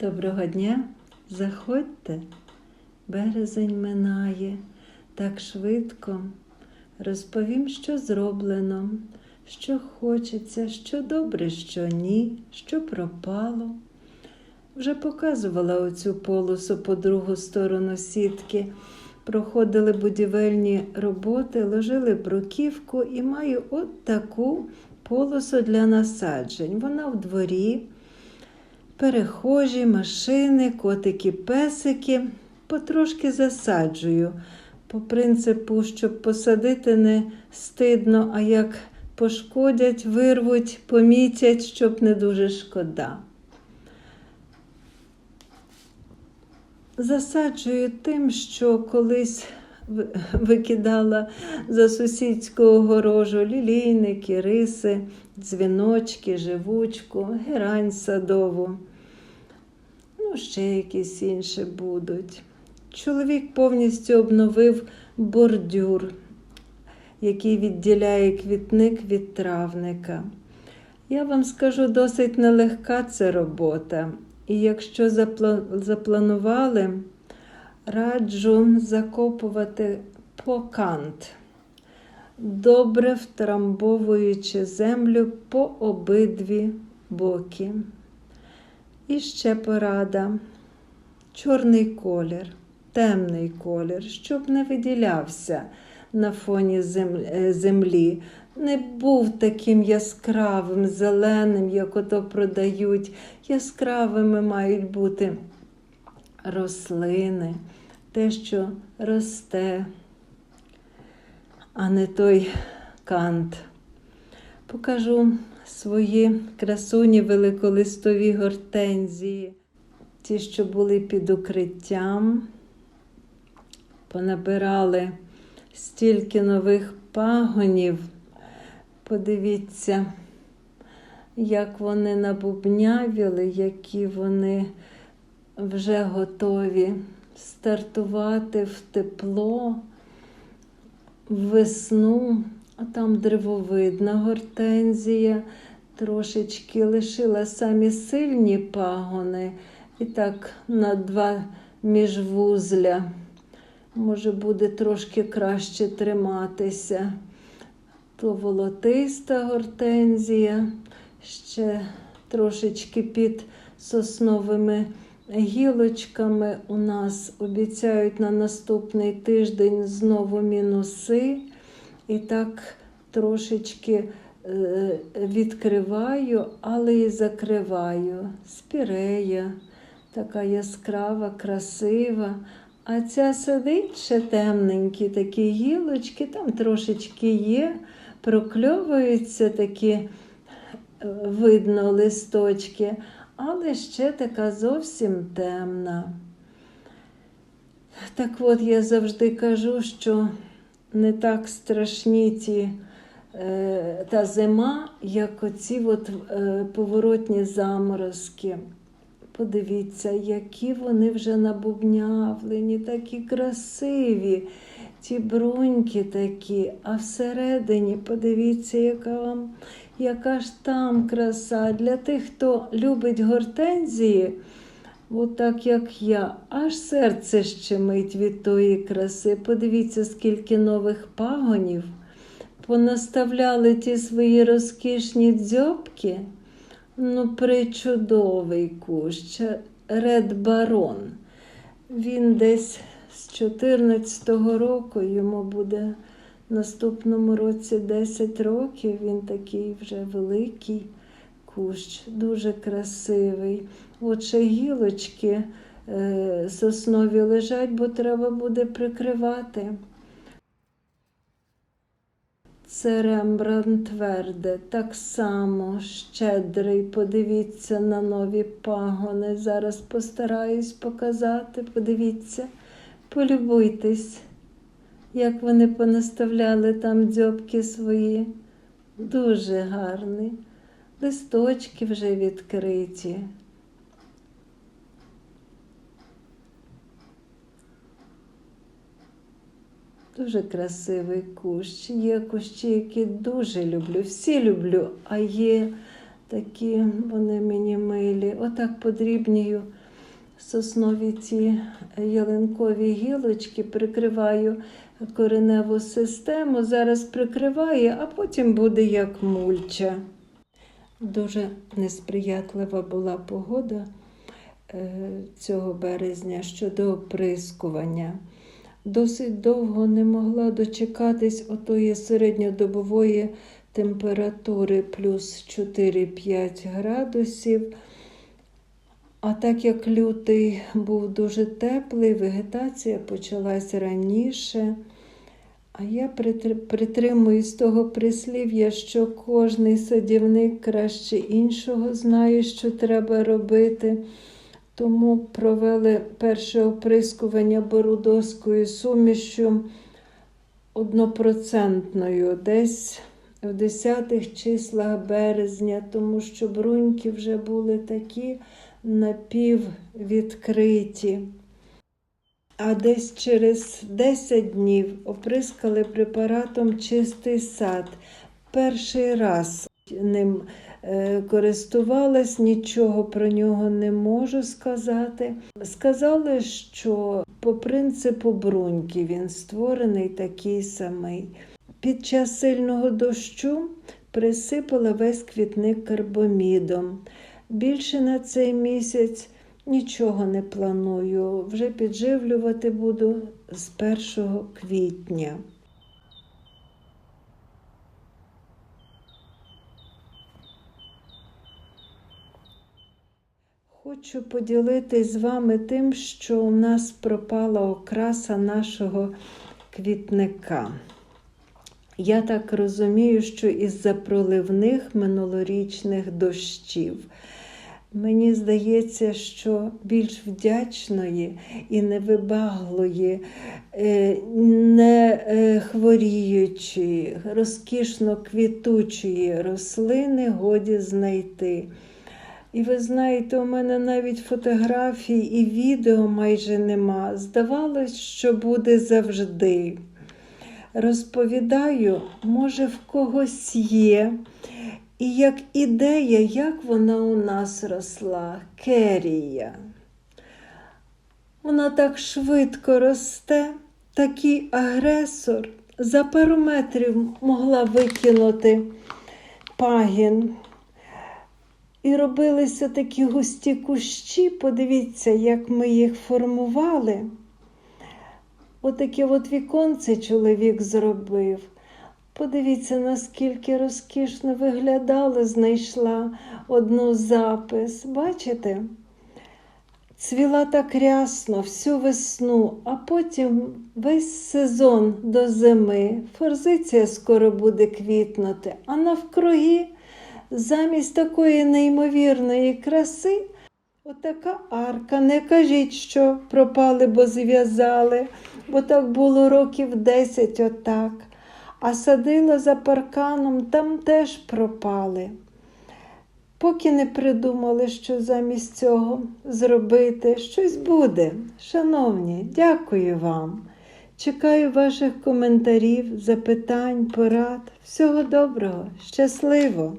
Доброго дня, заходьте, березень минає так швидко. Розповім, що зроблено, що хочеться, що добре, що ні, що пропало. Вже показувала оцю полосу по другу сторону сітки. Проходили будівельні роботи, ложили бруківку і маю от таку полосу для насаджень. Вона в дворі перехожі, машини, котики, песики. Потрошки засаджую. По принципу, щоб посадити не стидно, а як пошкодять, вирвуть, помітять, щоб не дуже шкода. Засаджую тим, що колись викидала за сусідську огорожу лілійники, риси, дзвіночки, живучку, герань садову. Ну, ще якісь інші будуть. Чоловік повністю обновив бордюр, який відділяє квітник від травника. Я вам скажу, досить нелегка це робота. І якщо запла- запланували, раджу закопувати по кант, добре втрамбовуючи землю по обидві боки. І ще порада. Чорний колір, темний колір, щоб не виділявся на фоні е, землі, не був таким яскравим, зеленим, як ото продають. Яскравими мають бути рослини, те, що росте, а не той кант. Покажу свої красуні великолистові гортензії, ті, що були під укриттям, понабирали стільки нових пагонів. Подивіться, як вони набубнявіли, які вони вже готові стартувати в тепло, в весну. А там древовидна гортензія, трошечки лишила самі сильні пагони, і так на два міжвузля. Може, буде трошки краще триматися. То волотиста гортензія, ще трошечки під сосновими гілочками у нас обіцяють на наступний тиждень знову мінуси. І так трошечки е, відкриваю, але і закриваю. Спірея, така яскрава, красива. А ця сидить ще темненькі такі гілочки, там трошечки є, прокльовуються такі, е, видно, листочки, але ще така зовсім темна. Так от я завжди кажу, що не так страшні ті, е, та зима, як оці от, е, поворотні заморозки. Подивіться, які вони вже набубнявлені, такі красиві, ті бруньки такі, а всередині подивіться, яка вам, яка ж там краса. Для тих, хто любить гортензії, от так як я, аж серце щемить від тої краси. Подивіться, скільки нових пагонів. Понаставляли ті свої розкішні дзьобки. Ну, причудовий кущ, Ред Барон. Він десь з 14-го року, йому буде наступному році 10 років. Він такий вже великий кущ, дуже красивий. От ще гілочки е, соснові лежать, бо треба буде прикривати. Це Рембрандт Тверде, так само щедрий. Подивіться на нові пагони. Зараз постараюсь показати. Подивіться, полюбуйтесь, як вони понаставляли там дзьобки свої. Дуже гарний. Листочки вже відкриті. Дуже красивий кущ. Є кущі, які дуже люблю. Всі люблю, а є такі, вони мені милі. Отак подрібнюю соснові ці ялинкові гілочки, прикриваю кореневу систему. Зараз прикриваю, а потім буде як мульча. Дуже несприятлива була погода е, цього березня щодо оприскування. Досить довго не могла дочекатись отої середньодобової температури плюс 4-5 градусів. А так як лютий був дуже теплий, вегетація почалась раніше. А я притр- притримуюсь того прислів'я, що кожний садівник краще іншого знає, що треба робити. Тому провели перше оприскування борудоською сумішю однопроцентною, десь в десятих числах березня, тому що бруньки вже були такі напіввідкриті. А десь через 10 днів оприскали препаратом чистий сад. Перший раз ним користувалась, нічого про нього не можу сказати. Сказали, що по принципу бруньки він створений такий самий. Під час сильного дощу присипала весь квітник карбомідом. Більше на цей місяць нічого не планую. Вже підживлювати буду з 1 квітня. Хочу поділитись з вами тим, що у нас пропала окраса нашого квітника. Я так розумію, що із-за проливних минулорічних дощів. Мені здається, що більш вдячної і невибаглої, е, не е, хворіючої, розкішно квітучої рослини годі знайти. І ви знаєте, у мене навіть фотографій і відео майже нема. Здавалось, що буде завжди. Розповідаю, може, в когось є. І як ідея, як вона у нас росла, керія. Вона так швидко росте, такий агресор за пару метрів могла викинути пагін. І робилися такі густі кущі. Подивіться, як ми їх формували. Отаке от віконце чоловік зробив. Подивіться, наскільки розкішно виглядало, знайшла одну запис. Бачите? Цвіла так рясно всю весну, а потім весь сезон до зими. Форзиція скоро буде квітнути, а навкруги замість такої неймовірної краси. Отака арка. Не кажіть, що пропали, бо зв'язали, бо так було років 10 отак. А садила за парканом, там теж пропали. Поки не придумали, що замість цього зробити, щось буде. Шановні, дякую вам. Чекаю ваших коментарів, запитань, порад. Всього доброго, щасливо!